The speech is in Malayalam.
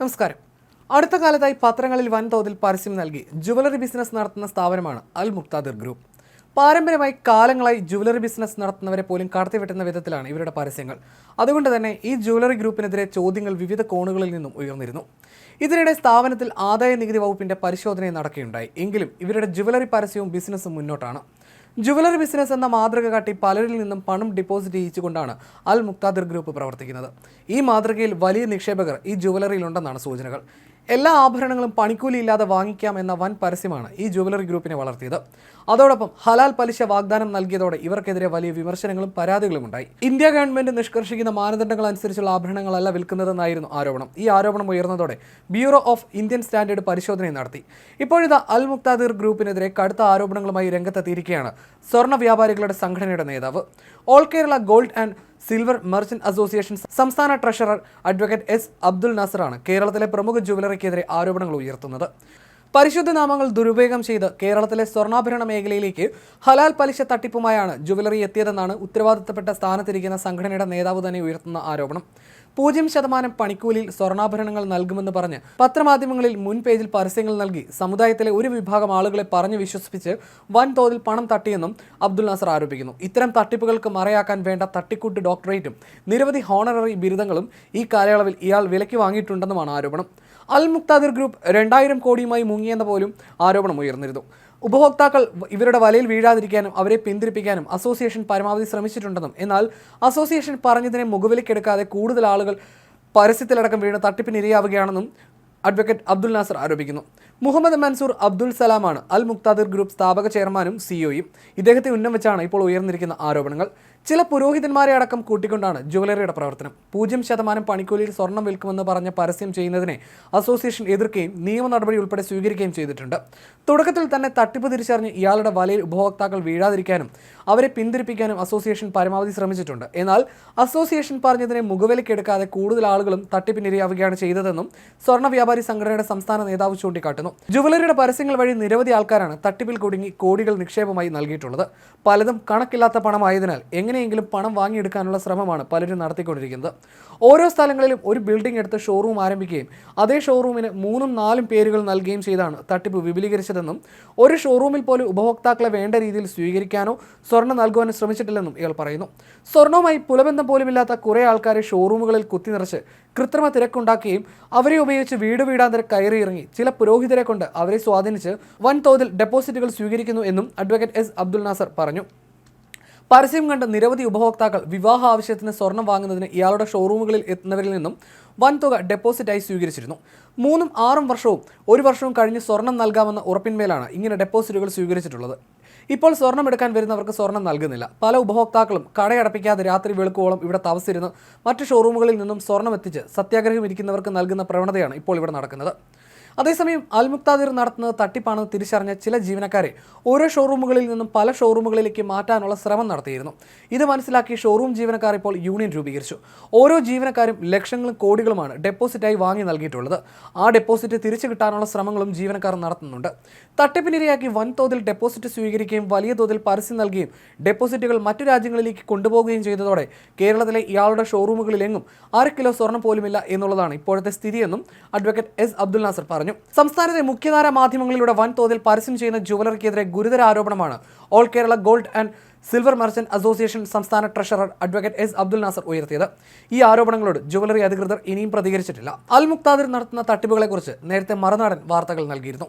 നമസ്കാരം. അടുത്ത കാലത്തായി പത്രങ്ങളിൽ വൻതോതിൽ പരസ്യം നൽകി ജുവലറി ബിസിനസ് നടത്തുന്ന സ്ഥാപനമാണ് അൽ മുക്താദിർ ഗ്രൂപ്പ്. പാരമ്പര്യമായി കാലങ്ങളായി ജുവലറി ബിസിനസ് നടത്തുന്നവരെ പോലും കടത്തിവെട്ടുന്ന വിധത്തിലാണ് ഇവരുടെ പരസ്യങ്ങൾ. അതുകൊണ്ട് തന്നെ ഈ ജുവലറി ഗ്രൂപ്പിനെതിരെ ചോദ്യങ്ങൾ വിവിധ കോണുകളിൽ നിന്നും ഉയർന്നിരുന്നു. ഇതിനിടെ സ്ഥാപനത്തിൽ ആദായ നികുതി വകുപ്പിന്റെ പരിശോധനയും നടക്കുകയുണ്ടായി. എങ്കിലും ഇവരുടെ ജുവലറി പരസ്യവും ബിസിനസ്സും മുന്നോട്ടാണ്. ജുവലറി ബിസിനസ് എന്ന മാതൃക കാട്ടി പലരിൽ നിന്നും പണം ഡിപ്പോസിറ്റ് ചെയ്യിച്ചുകൊണ്ടാണ് അൽ മുക്താദിർ ഗ്രൂപ്പ് പ്രവർത്തിക്കുന്നത്. ഈ മാതൃകയിൽ വലിയ നിക്ഷേപകർ ഈ ജുവലറിയിലുണ്ടെന്നാണ് സൂചനകൾ. എല്ലാ ആഭരണങ്ങളും പണിക്കൂലിയില്ലാതെ വാങ്ങിക്കാം എന്ന വൻ പരസ്യമാണ് ഈ ജുവലറി ഗ്രൂപ്പിനെ വളർത്തിയത്. അതോടൊപ്പം ഹലാൽ പലിശ വാഗ്ദാനം നൽകിയതോടെ ഇവർക്കെതിരെ വലിയ വിമർശനങ്ങളും പരാതികളും ഉണ്ടായി. ഇന്ത്യ ഗവൺമെന്റ് നിഷ്കർഷിക്കുന്ന മാനദണ്ഡങ്ങൾ അനുസരിച്ചുള്ള ആഭരണങ്ങളല്ല വിൽക്കുന്നതെന്നായിരുന്നു ആരോപണം. ഈ ആരോപണം ഉയർന്നതോടെ ബ്യൂറോ ഓഫ് ഇന്ത്യൻ സ്റ്റാൻഡേർഡ് പരിശോധന നടത്തി. ഇപ്പോഴിതാ അൽ മുക്താദിർ ഗ്രൂപ്പിനെതിരെ കടുത്ത ആരോപണങ്ങളുമായി രംഗത്തെത്തിയിരിക്കുകയാണ് സ്വർണ വ്യാപാരികളുടെ സംഘടനയുടെ നേതാവ്. All Kerala gold and silver merchant association സംസ്ഥാന ട്രഷറർ അഡ്വക്കേറ്റ് എസ് അബ്ദുൽ നസറാണ് കേരളത്തിലെ പ്രമുഖ ജുവലറിക്കെതിരെ ആരോപണങ്ങൾ ഉയർത്തുന്നത്. പരിശുദ്ധ നാമങ്ങൾ ദുരുപയോഗം ചെയ്ത് കേരളത്തിലെ സ്വർണാഭരണ മേഖലയിലേക്ക് ഹലാൽ പലിശ തട്ടിപ്പുമായാണ് ജുവലറി എത്തിയതെന്നാണ് ഉത്തരവാദിത്തപ്പെട്ട സ്ഥാനത്തിരിക്കുന്ന സംഘടനയുടെ നേതാവ് തന്നെ ഉയർത്തുന്ന ആരോപണം. പൂജ്യം ശതമാനം പണിക്കൂലിയിൽ സ്വർണാഭരണങ്ങൾ നൽകുമെന്ന് പറഞ്ഞ് പത്രമാധ്യമങ്ങളിൽ മുൻ പേജിൽ പരസ്യങ്ങൾ നൽകി സമുദായത്തിലെ ഒരു വിഭാഗം ആളുകളെ പറഞ്ഞു വിശ്വസിപ്പിച്ച് വൻതോതിൽ പണം തട്ടിയെന്നും അബ്ദുൽ നാസർ ആരോപിക്കുന്നു. ഇത്തരം തട്ടിപ്പുകൾക്ക് മറയാക്കാൻ വേണ്ട തട്ടിക്കൂട്ട് ഡോക്ടറേറ്റും നിരവധി ഹോണററി ബിരുദങ്ങളും ഈ കാലയളവിൽ ഇയാൾ വിലയ്ക്ക് വാങ്ങിയിട്ടുണ്ടെന്നുമാണ് ആരോപണം. അൽ മുക്താദിർ ഗ്രൂപ്പ് രണ്ടായിരം കോടിയുമായി മുങ്ങിയെന്ന പോലും ആരോപണം ഉയർന്നിരുന്നു. ഉപഭോക്താക്കൾ ഇവരുടെ വലയിൽ വീഴാതിരിക്കാനും അവരെ പിന്തിരിപ്പിക്കാനും അസോസിയേഷൻ പരമാവധി ശ്രമിച്ചിട്ടുണ്ടെന്നും എന്നാൽ അസോസിയേഷൻ പറഞ്ഞതിനെ മുഖവിലേക്കെടുക്കാതെ കൂടുതൽ ആളുകൾ പരസ്യത്തിലടക്കം വീണ് തട്ടിപ്പിനിരയാവുകയാണെന്നും അഡ്വക്കേറ്റ് അബ്ദുൽ നാസർ ആരോപിക്കുന്നു. മുഹമ്മദ് മൻസൂർ അബ്ദുൽ സലാമാണ് അൽ മുക്താദിർ ഗ്രൂപ്പ് സ്ഥാപക ചെയർമാനും സിഇഒയും ഇദ്ദേഹത്തെ ഉന്നം വെച്ചാണ് ഇപ്പോൾ ഉയർന്നിരിക്കുന്ന ആരോപണങ്ങൾ. ചില പുരോഹിതന്മാരെ അടക്കം കൂട്ടിക്കൊണ്ടാണ് ജുവലറിയുടെ പ്രവർത്തനം. പൂജ്യം ശതമാനം പണിക്കൂലിയിൽ സ്വർണം വിൽക്കുമെന്ന് പറഞ്ഞ് പരസ്യം ചെയ്യുന്നതിനെ അസോസിയേഷൻ എതിർക്കുകയും നിയമ നടപടി ഉൾപ്പെടെ സ്വീകരിക്കുകയും ചെയ്തിട്ടുണ്ട്. തുടക്കത്തിൽ തന്നെ തട്ടിപ്പ് തിരിച്ചറിഞ്ഞ് ഇയാളുടെ വലയിൽ ഉപഭോക്താക്കൾ വീഴാതിരിക്കാനും അവരെ പിന്തിരിപ്പിക്കാനും അസോസിയേഷൻ പരമാവധി ശ്രമിച്ചിട്ടുണ്ട്. എന്നാൽ അസോസിയേഷൻ പറഞ്ഞതിനെ മുഖവിലക്കെടുക്കാതെ കൂടുതൽ ആളുകളും തട്ടിപ്പിനിരയാവുകയാണ് ചെയ്തതെന്നും സ്വർണ വ്യാപാരി സംഘടനയുടെ സംസ്ഥാന നേതാവ് ചൂണ്ടിക്കാട്ടുന്നു. ജുവലറിയുടെ പരസ്യങ്ങൾ വഴി നിരവധി ആൾക്കാരാണ് തട്ടിപ്പിൽ കുടുങ്ങി കോടികൾ നിക്ഷേപമായി നൽകിയിട്ടുള്ളത്. പലതും കണക്കില്ലാത്ത പണമായതിനാൽ എങ്ങനെയെങ്കിലും പണം വാങ്ങിയെടുക്കാനുള്ള ശ്രമമാണ് പലരും നടത്തിക്കൊണ്ടിരിക്കുന്നത്. ഓരോ സ്ഥലങ്ങളിലും ഒരു ബിൽഡിംഗ് എടുത്ത് ഷോറൂം ആരംഭിക്കുകയും അതേ ഷോറൂമിന് മൂന്നും നാലും പേരുകൾ നൽകുകയും ചെയ്താണ് തട്ടിപ്പ് വിപുലീകരിച്ചതെന്നും ഒരു ഷോറൂമിൽ പോലും ഉപഭോക്താക്കളെ വേണ്ട രീതിയിൽ സ്വീകരിക്കാനോ സ്വർണം നൽകുവാനോ ശ്രമിച്ചിട്ടില്ലെന്നും ഇയാൾ പറയുന്നു. സ്വർണവുമായി പുലബന്ധം പോലുമില്ലാത്ത കുറേ ആൾക്കാരെ ഷോറൂമുകളിൽ കുത്തി നിറച്ച് കൃത്രിമ തിരക്കുണ്ടാക്കുകയും അവരെ ഉപയോഗിച്ച് വീട് വീടാന്തരം കയറിയിറങ്ങി. ചില പുരോഹിതരെ കൊണ്ട് അവരെ സ്വാധീനിച്ച് വൻതോതിൽ ഡെപ്പോസിറ്റുകൾ സ്വീകരിക്കുന്നു എന്നും അഡ്വക്കേറ്റ് എസ് അബ്ദുൽ നാസർ പറഞ്ഞു. പരസ്യം കണ്ട് നിരവധി ഉപഭോക്താക്കൾ വിവാഹ ആവശ്യത്തിന് സ്വർണം വാങ്ങുന്നതിന് ഇയാളുടെ ഷോറൂമുകളിൽ എത്തുന്നവരിൽ നിന്നും വൻതുക ഡെപ്പോസിറ്റായി സ്വീകരിച്ചിരുന്നു. മൂന്നും ആറും വർഷവും ഒരു വർഷവും കഴിഞ്ഞ് സ്വർണം നൽകാമെന്ന ഉറപ്പിന്മേലാണ് ഇങ്ങനെ ഡെപ്പോസിറ്റുകൾ സ്വീകരിച്ചിട്ടുള്ളത്. ഇപ്പോൾ സ്വർണം എടുക്കാൻ വരുന്നവർക്ക് സ്വർണം നൽകുന്നില്ല. പല ഉപഭോക്താക്കളും കടയടപ്പിക്കാതെ രാത്രി വെളുക്കുവോളം ഇവിടെ താമസിച്ചിരുന്ന്. മറ്റ് ഷോറൂമുകളിൽ നിന്നും സ്വർണം എത്തിച്ച് സത്യാഗ്രഹം ഇരിക്കുന്നവർക്ക് നൽകുന്ന പ്രവണതയാണ് ഇപ്പോൾ ഇവിടെ നടക്കുന്നത്. അതേസമയം അൽ മുക്താദിർ നടത്തുന്നത് തട്ടിപ്പാണെന്ന് തിരിച്ചറിഞ്ഞ ചില ജീവനക്കാരെ ഓരോ ഷോറൂമുകളിൽ നിന്നും പല ഷോറൂമുകളിലേക്ക് മാറ്റാനുള്ള ശ്രമം നടത്തിയിരുന്നു. ഇത് മനസ്സിലാക്കി ഷോറൂം ജീവനക്കാർ ഇപ്പോൾ യൂണിയൻ രൂപീകരിച്ചു. ഓരോ ജീവനക്കാരും ലക്ഷങ്ങളും കോടികളുമാണ് ഡെപ്പോസിറ്റായി വാങ്ങി നൽകിയിട്ടുള്ളത്. ആ ഡെപ്പോസിറ്റ് തിരിച്ചു കിട്ടാനുള്ള ശ്രമങ്ങളും ജീവനക്കാർ നടത്തുന്നുണ്ട്. തട്ടിപ്പിനിരയാക്കി വൻതോതിൽ ഡെപ്പോസിറ്റ് സ്വീകരിക്കുകയും വലിയ തോതിൽ പരസ്യം നൽകുകയും ഡെപ്പോസിറ്റുകൾ മറ്റു രാജ്യങ്ങളിലേക്ക് കൊണ്ടുപോകുകയും ചെയ്തതോടെ കേരളത്തിലെ ഇയാളുടെ ഷോറൂമുകളിലെങ്ങും അര കിലോ സ്വർണം പോലുമില്ല എന്നുള്ളതാണ് ഇപ്പോഴത്തെ സ്ഥിതിയെന്നും അഡ്വക്കേറ്റ് എസ് അബ്ദുൽ നാസർ പറഞ്ഞു. സംസ്ഥാനത്തെ മുഖ്യധാര മാധ്യമങ്ങളിലൂടെ വൻതോതിൽ പരസ്യം ചെയ്യുന്ന ജുവലറിക്കെതിരെ ഗുരുതര ആരോപണമാണ് all Kerala gold and silver merchant association സംസ്ഥാന treasurer advocate S Abdul Nasar ഉയർത്തിയത്. ഈ ആരോപണങ്ങളോട് ജുവലറി അധികൃതർ ഇനിയും പ്രതികരിച്ചിട്ടില്ല. അൽ മുക്താദിർ നടത്തുന്ന തട്ടിപ്പുകളെക്കുറിച്ച് നേരത്തെ മറുനാടൻ വാർത്തകൾ നൽകിയിരുന്നു.